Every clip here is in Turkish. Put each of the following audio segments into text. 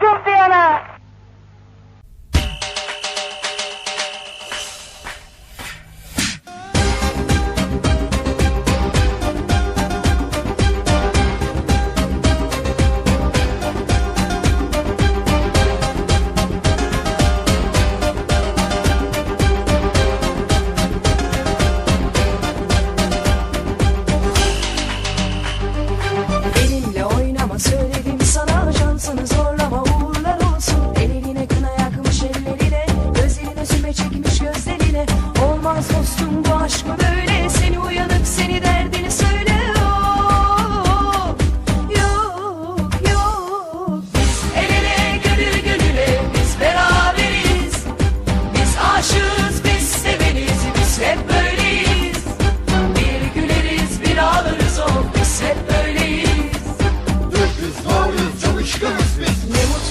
Turpiana aşkımız biz. Ne mutlu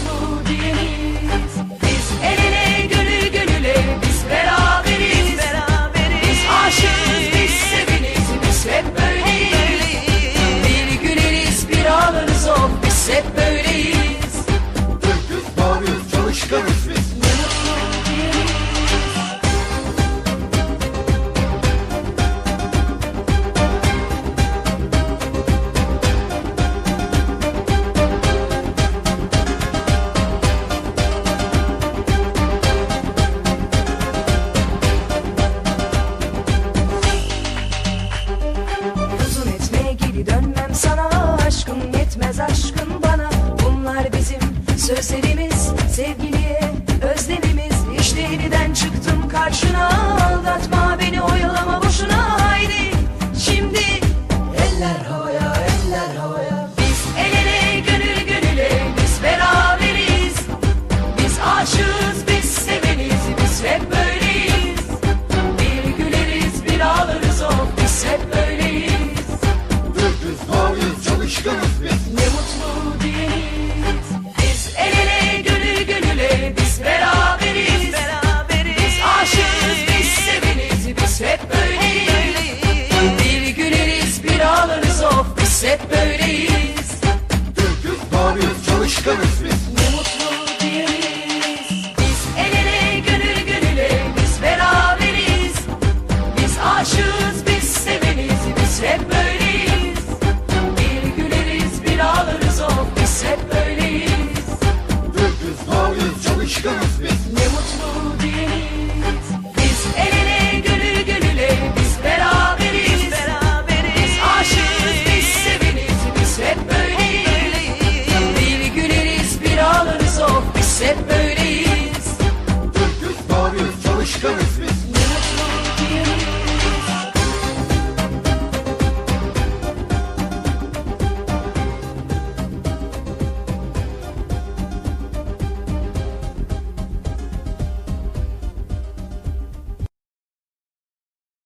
Sözlerimiz sevgiliye özlemimiz. İşte yeniden çıktım karşına. Aldatma beni oyalama boşuna. Haydi şimdi Eller havaya eller havaya. Biz el ele gönül gönüle biz beraberiz. Biz aşığız biz severiz biz hep böyleyiz. Bir güleriz bir ağlarız o biz hep böyleyiz. Dürtüz doğruyuz çalışkanız biz. Ne